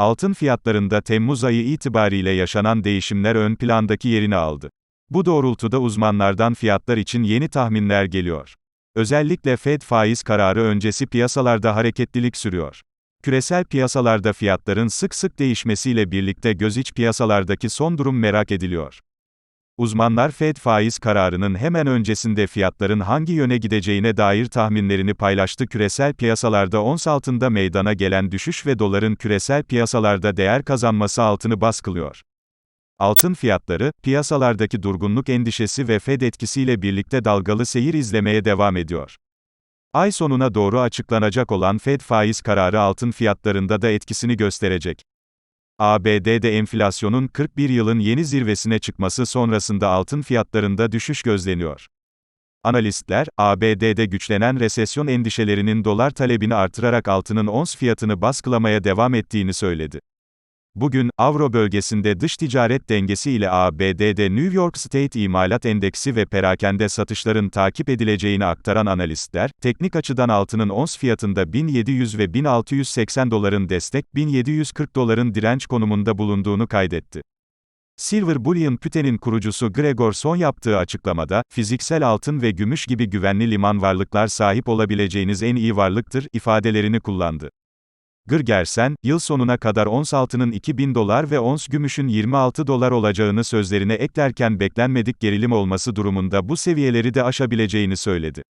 Altın fiyatlarında Temmuz ayı itibariyle yaşanan değişimler ön plandaki yerini aldı. Bu doğrultuda uzmanlardan fiyatlar için yeni tahminler geliyor. Özellikle Fed faiz kararı öncesi piyasalarda hareketlilik sürüyor. Küresel piyasalarda fiyatların sık sık değişmesiyle birlikte göz iç piyasalardaki son durum merak ediliyor. Uzmanlar Fed faiz kararının hemen öncesinde fiyatların hangi yöne gideceğine dair tahminlerini paylaştı. Küresel piyasalarda ons altında meydana gelen düşüş ve doların küresel piyasalarda değer kazanması altını baskılıyor. Altın fiyatları, piyasalardaki durgunluk endişesi ve Fed etkisiyle birlikte dalgalı seyir izlemeye devam ediyor. Ay sonuna doğru açıklanacak olan Fed faiz kararı altın fiyatlarında da etkisini gösterecek. ABD'de enflasyonun 41 yılın yeni zirvesine çıkması sonrasında altın fiyatlarında düşüş gözleniyor. Analistler, ABD'de güçlenen resesyon endişelerinin dolar talebini artırarak altının ons fiyatını baskılamaya devam ettiğini söyledi. Bugün, Avro bölgesinde dış ticaret dengesi ile ABD'de New York State İmalat Endeksi ve perakende satışların takip edileceğini aktaran analistler, teknik açıdan altının ons fiyatında 1700 ve 1680 doların destek, 1740 doların direnç konumunda bulunduğunu kaydetti. Silver Bullion Püte'nin kurucusu Gregor Son yaptığı açıklamada, fiziksel altın ve gümüş gibi güvenli liman varlıklar sahip olabileceğiniz en iyi varlıktır, ifadelerini kullandı. Gırgersen, yıl sonuna kadar ons altının 2000 dolar ve ons gümüşün 26 dolar olacağını sözlerine eklerken beklenmedik gerilim olması durumunda bu seviyeleri de aşabileceğini söyledi.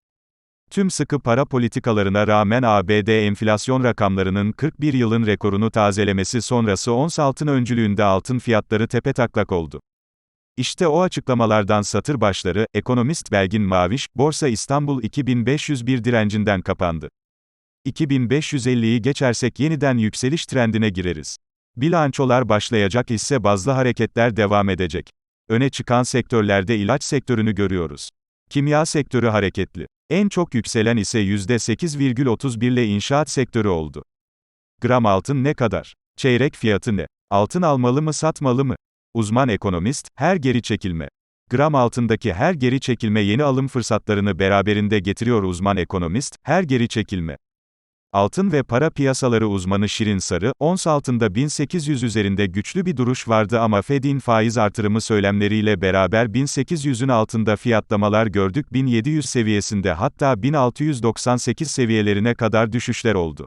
Tüm sıkı para politikalarına rağmen ABD enflasyon rakamlarının 41 yılın rekorunu tazelemesi sonrası ons altın öncülüğünde altın fiyatları tepetaklak oldu. İşte o açıklamalardan satır başları, ekonomist Belgin Maviş, Borsa İstanbul 2501 direncinden kapandı. 2550'yi geçersek yeniden yükseliş trendine gireriz. Bilançolar başlayacak ise bazlı hareketler devam edecek. Öne çıkan sektörlerde ilaç sektörünü görüyoruz. Kimya sektörü hareketli. En çok yükselen ise %8,31 ile inşaat sektörü oldu. Gram altın ne kadar? Çeyrek fiyatı ne? Altın almalı mı satmalı mı? Uzman ekonomist, her geri çekilme. Gram altındaki her geri çekilme yeni alım fırsatlarını beraberinde getiriyor uzman ekonomist, her geri çekilme. Altın ve para piyasaları uzmanı Şirin Sarı, ons altında 1800 üzerinde güçlü bir duruş vardı ama Fed'in faiz artırımı söylemleriyle beraber 1800'ün altında fiyatlamalar gördük 1700 seviyesinde hatta 1698 seviyelerine kadar düşüşler oldu.